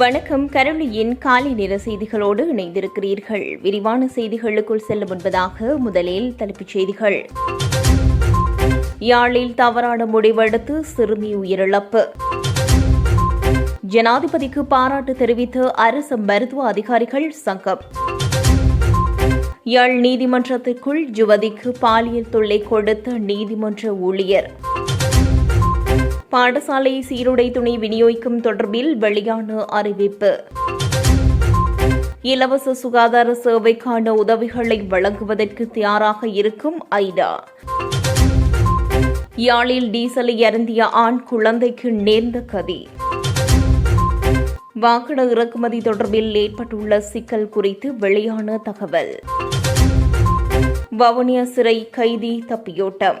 வணக்கம். கரளியின் காலை நேர செய்திகளோடு இணைந்திருக்கிறீர்கள். விரிவான செய்திகளுக்குள் செல்ல முன்பதாக முதலில் தலைப்புச் செய்திகள். யாழில் தவறான முடிவெடுத்து சிறுமி உயிரிழப்பு. ஜனாதிபதிக்கு பாராட்டு தெரிவித்த அரசு மருத்துவ அதிகாரிகள் சங்கம். யாழ் நீதிமன்றத்திற்குள் ஜுவதிக்கு பாலியல் தொல்லை கொடுத்த நீதிமன்ற ஊழியர். பாடசாலை சீருடை துணி விநியோகிக்கும் தொடர்பில் வெளியான அறிவிப்பு. இலவச சுகாதார சேவைக்கான உதவிகளை வழங்குவதற்கு தயாராக இருக்கும் ஐடா. யாழில் டீசலை அருந்திய ஆண் குழந்தைக்கு நேர்ந்த கதி. வாகன இறக்குமதி தொடர்பில் ஏற்பட்டுள்ள சிக்கல் குறித்து வெளியான தகவல். வவுனியா சிறை கைதி தப்பியோட்டம்.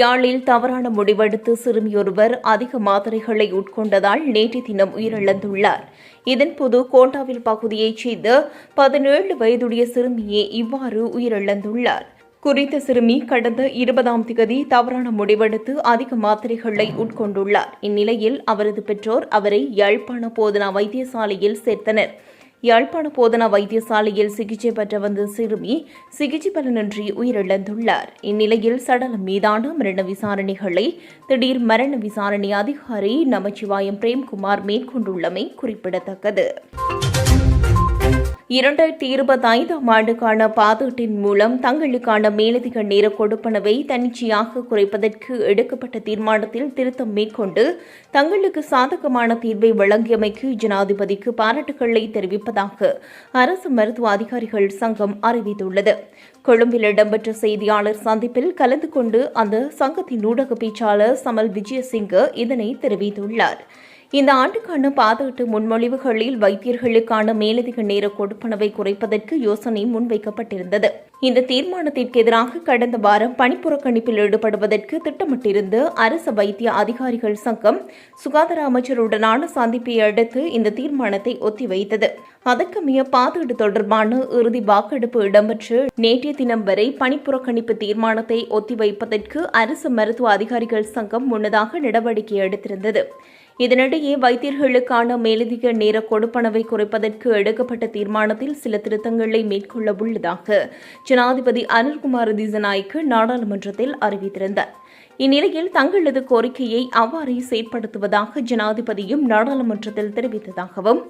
யாழில் தவறான முடிவெடுத்து சிறுமியொருவர் அதிக மாத்திரைகளை உட்கொண்டதால் நேற்று தினம் உயிரிழந்துள்ளார். இதன் போது கோண்டாவில் பகுதியைச் சேர்ந்த பதினேழு வயதுடைய சிறுமியே இவ்வாறு உயிரிழந்துள்ளார். குறித்த சிறுமி கடந்த இருபதாம் திகதி தவறான முடிவெடுத்து அதிக மாத்திரைகளை உட்கொண்டுள்ளார். இந்நிலையில் அவரது பெற்றோர் அவரை யாழ்ப்பாண போதனா வைத்தியசாலையில் சேர்த்தனர். யாழ்ப்பாண போதனா வைத்தியசாலையில் சிகிச்சை பெற்று வந்த சிறுமி சிகிச்சை பலனின்றி உயிரிழந்துள்ளார். இந்நிலையில் சடலம் மீதான மரண விசாரணைகளை திடீர் மரண விசாரணை அதிகாரி நமச்சிவாயம் பிரேம்குமார் மேற்கொண்டுள்ளமை குறிப்பிடத்தக்கது. இரண்டாயிரத்தி இருபத்தி ஐந்தாம் ஆண்டுக்கான பாதீட்டின் மூலம் தங்களுக்கான மேலதிக நேர கொடுப்பனவை தன்னிச்சையாக குறைப்பதற்கு எடுக்கப்பட்ட தீர்மானத்தில் திருத்தம் மேற்கொண்டு தங்களுக்கு சாதகமான தீர்வை வழங்கியமைக்கு ஜனாதிபதிக்கு பாராட்டுகளை தெரிவிப்பதாக அரசு மருத்துவ அதிகாரிகள் சங்கம் அறிவித்துள்ளது. கொழும்பில் இடம்பெற்ற செய்தியாளர் சந்திப்பில் கலந்து கொண்டு அந்த சங்கத்தின் ஊடக பேச்சாளர் சமல் விஜயசிங்க இதனை தெரிவித்துள்ளார். இந்த ஆண்டுக்கான பாதீட்டு முன்மொழிவுகளில் வைத்தியர்களுக்கான மேலதிக நேர கொடுப்பனவை குறைப்பதற்கு யோசனை முன்வைக்கப்பட்டிருந்தது. இந்த தீர்மானத்திற்கு எதிராக கடந்த வாரம் பணிப்புறக்கணிப்பில் ஈடுபடுவதற்கு திட்டமிட்டிருந்த அரசு வைத்திய அதிகாரிகள் சங்கம் சுகாதார அமைச்சருடனான சந்திப்பை அடுத்து இந்த தீர்மானத்தை ஒத்திவைத்தது. அதற்கமைய பாதீடு தொடர்பான இறுதி வாக்கெடுப்பு இடம்பெற்று நேற்றைய தினம் வரை பணிப்புறக்கணிப்பு தீர்மானத்தை ஒத்திவைப்பதற்கு அரசு மருத்துவ அதிகாரிகள் சங்கம் முன்னதாக நடவடிக்கை எடுத்திருந்தது. இதனிடையே வைத்தியர்களுக்கான மேலதிக நேர கொடுப்பனவை குறைப்பதற்கு எடுக்கப்பட்ட தீர்மானத்தில் சில திருத்தங்களை மேற்கொள்ள உள்ளதாக ஜனாதிபதி அனில்குமார் திசநாய்க்கு நாடாளுமன்றத்தில் அறிவித்திருந்தார். இந்நிலையில் தங்களது கோரிக்கையை அவ்வாறே செயற்படுத்துவதாக ஜனாதிபதியும் நாடாளுமன்றத்தில் தெரிவித்ததாகவும்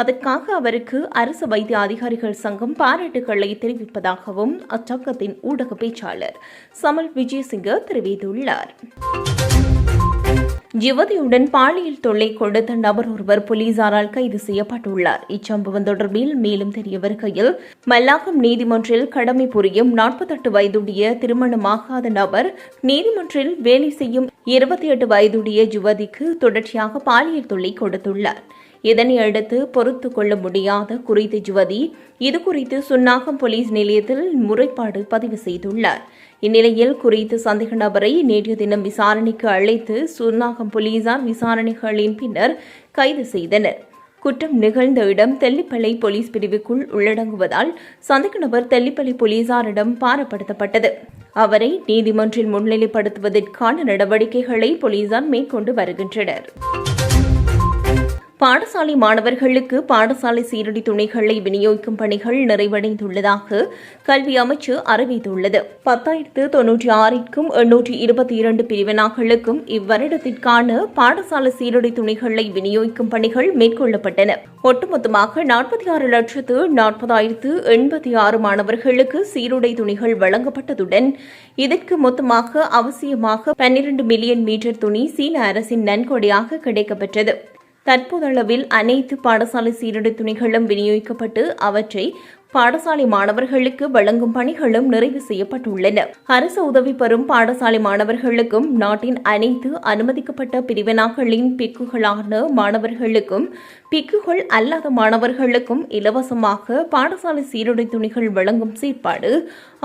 அதற்காக அவருக்கு அரசு வைத்திய அதிகாரிகள் சங்கம் பாராட்டுகளை தெரிவிப்பதாகவும் அச்சங்கத்தின் ஊடக பேச்சாளர் சமல் விஜயசிங்க தெரிவித்துள்ளார். யுவதியுடன் பாலியல் தொல்லை கொடுத்த நபர் ஒருவர் போலீசாரால் கைது செய்யப்பட்டுள்ளார். இச்சம்பவம் தொடர்பில் மேலும் தெரிய வருகையில் மல்லாகம் நீதிமன்றில் கடமை புரியும் நாற்பத்தெட்டு வயதுடைய திருமணமாகாத நபர் நீதிமன்றில் வேலை செய்யும் இருபத்தி எட்டு வயதுடைய யுவதிக்கு தொடர்ச்சியாக பாலியல் தொல்லை கொடுத்துள்ளார். இதனை அடுத்து பொறுத்து கொள்ள முடியாத குறித்த யுவதி இதுகுறித்து சுன்னாகம் போலீஸ் நிலையத்தில் முறைப்பாடு பதிவு செய்துள்ளார். இந்நிலையில் குறித்த சந்தேக நபரை நேற்று தினம் விசாரணைக்கு அழைத்து சுர்நாகம் போலீசார் விசாரணைகளின் பின்னர் கைது செய்தனர். குற்றம் நிகழ்ந்த இடம் தெல்லிப்பளை போலீஸ் பிரிவுக்குள் உள்ளடங்குவதால் சந்தேக நபர் தெல்லிப்பளை போலீசாரிடம் பாரப்படுத்தப்பட்டது. அவரை நீதிமன்றில் முன்னிலைப்படுத்துவதற்கான நடவடிக்கைகளை போலீசார் மேற்கொண்டு வருகின்றனர். பாடசாலை மாணவர்களுக்கு பாடசாலை சீரடி துணைகளை விநியோகிக்கும் பணிகள் நிறைவடைந்துள்ளதாக கல்வி அமைச்சு அறிவித்துள்ளது. பத்தாயிரத்து தொன்னூற்றி ஆறிற்கும் எண்ணூற்றி இருபத்தி இரண்டு பிரிவினாக்களுக்கும் இவ்வருடத்திற்கான பாடசாலை சீரடி துணைகளை விநியோகிக்கும் பணிகள் மேற்கொள்ளப்பட்டன. ஒட்டுமொத்தமாக நாற்பத்தி ஆறு லட்சத்து நாற்பதாயிரத்து எண்பத்தி ஆறு மாணவர்களுக்கு சீருடை துணிகள் வழங்கப்பட்டதுடன் இதற்கு மொத்தமாக அவசியமாக பன்னிரண்டு மில்லியன் மீட்டர் துணி சீன அரசின் நன்கொடையாக கிடைக்கப்பெற்றது. தற்போதளவில் அனைத்து பாடசாலை சீருடை துணிகளும் விநியோகிக்கப்பட்டு அவற்றை பாடசாலை மாணவர்களுக்கு வழங்கும் பணிகளும் நிறைவு செய்யப்பட்டுள்ளன. அரசு உதவி பெறும் பாடசாலை மாணவர்களுக்கும் நாட்டின் அனைத்து அனுமதிக்கப்பட்ட பிரிவினாக்களின் பிக்குகளான மாணவர்களுக்கும் பிக்குகள் அல்லாத மாணவர்களுக்கும் இலவசமாக பாடசாலை சீருடை துணிகள் வழங்கும் செயற்பாடு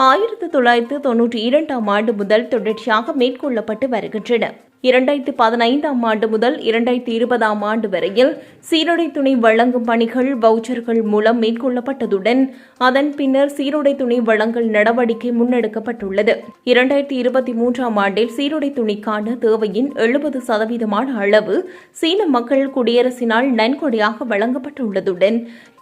ஆயிரத்து தொள்ளாயிரத்து தொன்னூற்றி இரண்டாம் ஆண்டு முதல் தொடர்ச்சியாக மேற்கொள்ளப்பட்டு வருகின்றன. இரண்டாயிரத்தி பதினைந்தாம் ஆண்டு முதல் இரண்டாயிரத்தி இருபதாம் ஆண்டு வரையில் சீருடை துணி வழங்கும் பணிகள் வவுச்சர்கள் மூலம் மேற்கொள்ளப்பட்டதுடன் அதன் பின்னர் சீருடை துணி வழங்கல் நடவடிக்கை முன்னெடுக்கப்பட்டுள்ளது. இரண்டாயிரத்தி இருபத்தி மூன்றாம் ஆண்டில் சீருடை துணிக்கான தேவையின் எழுபது சதவீதமான அளவு சீன மக்கள் குடியரசினால் நன்கொடையாக வழங்கப்பட்டுள்ளதுடன்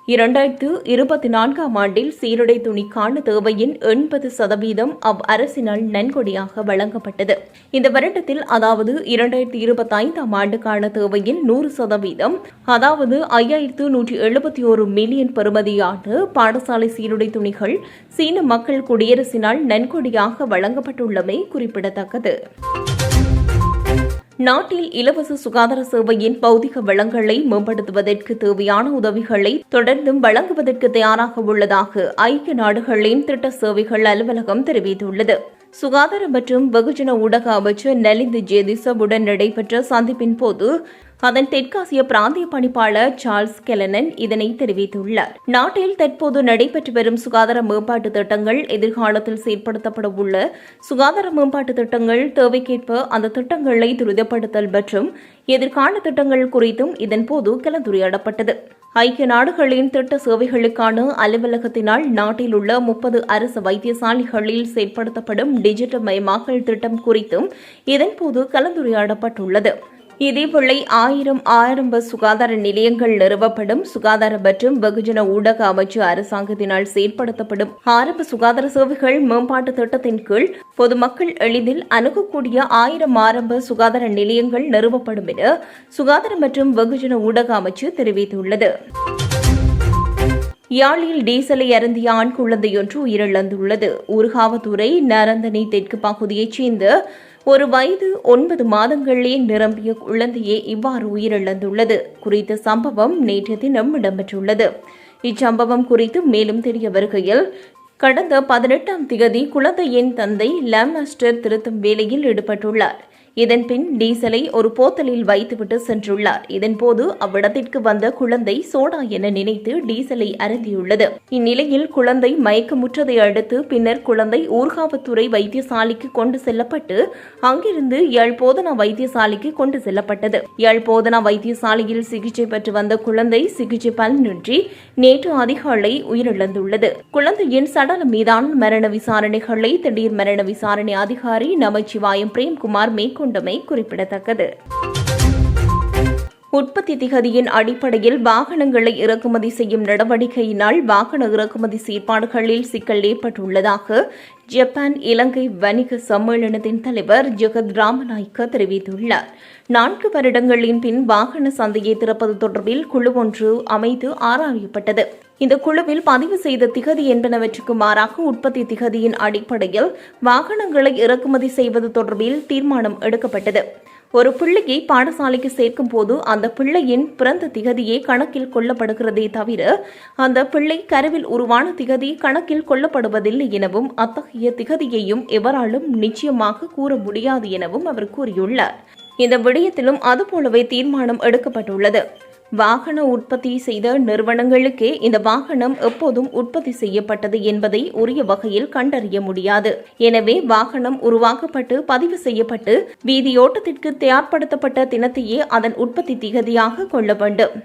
இரண்டாயிரத்து இருபத்தி நான்காம் ஆண்டில் சீருடை துணிக்கான தேவையின் எண்பது சதவீதம் அவ் அரசினால் நன்கொடையாக வழங்கப்பட்டது. இந்த வருடத்தில் அதாவது இரண்டாயிரத்தி இருபத்தி ஐந்தாம் ஆண்டுக்கான தேவையின் நூறு சதவீதம் அதாவது ஐயாயிரத்து நூற்றி எழுபத்தி ஒரு மில்லியன் பெறுமதியான பாடசாலை சீருடை துணிகள் சீன மக்கள் குடியரசினால் நன்கொடையாக வழங்கப்பட்டுள்ளமை குறிப்பிடத்தக்கது. நாட்டில் இலவச சுகாதார சேவையின் பௌதிக வளங்களை மேம்படுத்துவதற்கு தேவையான உதவிகளை தொடர்ந்தும் வழங்குவதற்கு தயாராக உள்ளதாக ஐக்கிய நாடுகளின் திட்ட சேவைகள் அலுவலகம் தெரிவித்துள்ளது. சுகாதார மற்றும் வெகுஜன ஊடக அமைச்சர் நலிந்து ஜேதிசவுடன் நடைபெற்ற சந்திப்பின் போது அதன் தெற்காசிய பிராந்திய பணிப்பாளர் சார்ல்ஸ் கெலனன் இதனை தெரிவித்துள்ளார். நாட்டில் தற்போது நடைபெற்று வரும் சுகாதார மேம்பாட்டு திட்டங்கள் எதிர்காலத்தில் செயற்படுத்தப்பட உள்ள சுகாதார மேம்பாட்டு திட்டங்கள் தேவைக்கேற்ப அந்த திட்டங்களை துரிதப்படுத்தல் மற்றும் எதிர்கால திட்டங்கள் குறித்தும் இதன்போது கலந்துரையாடப்பட்டது. ஐக்கிய நாடுகளின் திட்ட சேவைகளுக்கான அலுவலகத்தினால் நாட்டில் உள்ள முப்பது அரசு வைத்தியசாலைகளில் செயற்படுத்தப்படும் டிஜிட்டல் மயமாக்கல் திட்டம் குறித்தும் இதன்போது கலந்துரையாடப்பட்டுள்ளது. இதேவேளை ஆயிரம் ஆரம்ப சுகாதார நிலையங்கள் நிறுவப்படும் சுகாதார மற்றும் வெகுஜன ஊடக அமைச்சு அரசாங்கத்தினால் செயற்படுத்தப்படும் ஆரம்ப சுகாதார சேவைகள் மேம்பாட்டு திட்டத்தின் கீழ் பொதுமக்கள் எளிதில் அணுகக்கூடிய ஆயிரம் ஆரம்ப சுகாதார நிலையங்கள் நிறுவப்படும் என சுகாதார மற்றும் வெகுஜன ஊடக அமைச்சு தெரிவித்துள்ளது. யாழில் டீசலை அருந்திய ஆண் குழந்தையொன்று உயிரிழந்துள்ளது. ஊர்காவத்துறை நரந்தனி தெற்கு பகுதியைச் சேர்ந்த ஒரு வயது ஒன்பது மாதங்களிலே நிரம்பிய குழந்தையே இவ்வாறு உயிரிழந்துள்ளது குறித்த சம்பவம் நேற்று தினம் இடம்பெற்றுள்ளது. இச்சம்பவம் குறித்து மேலும் தெரிய வருகையில் கடந்த பதினெட்டாம் திகதி குழந்தையின் தந்தை லேம்மாஸ்டர் திருத்தும் வேலையில் ஈடுபட்டுள்ளார். இதன்பின் டீசலை ஒரு போத்தலில் வைத்துவிட்டு சென்றுள்ளார். இதன்போது அவ்விடத்திற்கு வந்த குழந்தை சோடா என நினைத்து டீசலை அருந்தியுள்ளது. இந்நிலையில் குழந்தை மயக்கமுற்றதை அடுத்து பின்னர் குழந்தை ஊர்காவத்துறை வைத்தியசாலைக்கு கொண்டு செல்லப்பட்டு அங்கிருந்து யாழ் போதனா வைத்தியசாலைக்கு கொண்டு செல்லப்பட்டது. யாழ் போதனா வைத்தியசாலையில் சிகிச்சை பெற்று வந்த குழந்தை சிகிச்சை பலனின்றி நேற்று அதிகாலை உயிரிழந்துள்ளது. குழந்தையின் சடலம் மீதான மரண விசாரணைகளை திடீர் மரண விசாரணை அதிகாரி நமச்சிவாயம் பிரேம்குமார் மேற்கொண்டு மேற்கொண்டமை குறிப்பிடத்தக்கது. உற்பத்தி திகதியின் அடிப்படையில் வாகனங்களை இறக்குமதி செய்யும் நடவடிக்கையினால் வாகன இறக்குமதி செயற்பாடுகளில் சிக்கல் ஏற்பட்டுள்ளதாக ஜப்பான் இலங்கை வணிக சம்மேளனத்தின் தலைவர் ஜெகத் ராமநாயக்க தெரிவித்துள்ளார். நான்கு வருடங்களின் பின் வாகன சந்தையை திறப்பது தொடர்பில் குழு ஒன்று அமைத்து ஆராயப்பட்டது. இந்த குழுவில் பதிவு செய்த திகதி என்பனவற்றுக்கு மாறாக உற்பத்தி திகதியின் அடிப்படையில் வாகனங்களை இறக்குமதி செய்வது தொடர்பில் தீர்மானம் எடுக்கப்பட்டது. ஒரு பிள்ளையை பாடசாலைக்கு சேர்க்கும் போது அந்த பிள்ளையின் பிறந்த திகதியே கணக்கில் கொள்ளப்படுகிறதே தவிர அந்த பிள்ளை கருவில் உருவான திகதி கணக்கில் கொள்ளப்படுவதில்லை எனவும் அத்தகைய திகதியையும் எவராலும் நிச்சயமாக கூற முடியாது எனவும் அவர் கூறியுள்ளார். இந்த விடயத்திலும் அதுபோலவே தீர்மானம் எடுக்கப்பட்டுள்ளது. வாகன உற்பத்தி செய்த நிறுவனங்களுக்கே இந்த வாகனம் எப்போதும் உற்பத்தி செய்யப்பட்டது என்பதை உரிய வகையில் கண்டறிய முடியாது. எனவே வாகனம் உருவாக்கப்பட்டு பதிவு செய்யப்பட்டு வீதியோட்டத்திற்கு தயார்படுத்தப்பட்ட தினத்தையே அதன் உற்பத்தி திகதியாக கொள்ள வேண்டும்.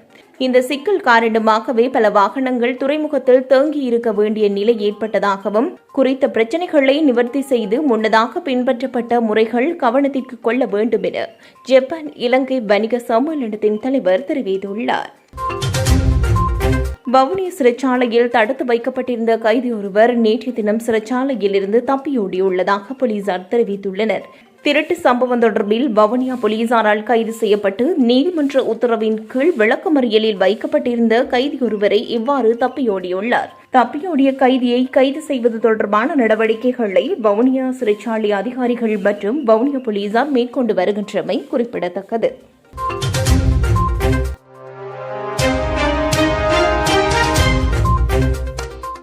இந்த சிக்கல் காரணமாகவே பல வாகனங்கள் துறைமுகத்தில் தேங்கி இருக்க வேண்டிய நிலை ஏற்பட்டதாகவும் குறித்த பிரச்சினைகளை நிவர்த்தி செய்து முன்னதாக பின்பற்றப்பட்ட முறைகள் கவனத்திற்கு கொள்ள வேண்டும் என ஜப்பான் இலங்கை வணிக சம்மேளனத்தின் தலைவர் தெரிவித்துள்ளார். வவுனியா சிறைச்சாலையில் தடுத்து வைக்கப்பட்டிருந்த கைதி ஒருவர் நேற்று தினம் சிறைச்சாலையில் இருந்து தப்பியோடியுள்ளதாக போலீசார் தெரிவித்துள்ளனர். திருட்டு சம்பவம் தொடர்பில் வவுனியா போலீசாரால் கைது செய்யப்பட்டு நீதிமன்ற உத்தரவின் கீழ் விளக்கமறியலில் வைக்கப்பட்டிருந்த கைதி ஒருவரை இவ்வாறு தப்பியோடியுள்ளார். தப்பியோடிய கைதியை கைது செய்வது தொடர்பான நடவடிக்கைகளை வவுனியா சிறைச்சாலை அதிகாரிகள் மற்றும் வவுனியா போலீசார் மேற்கொண்டு வருகின்றமை குறிப்பிடத்தக்கது.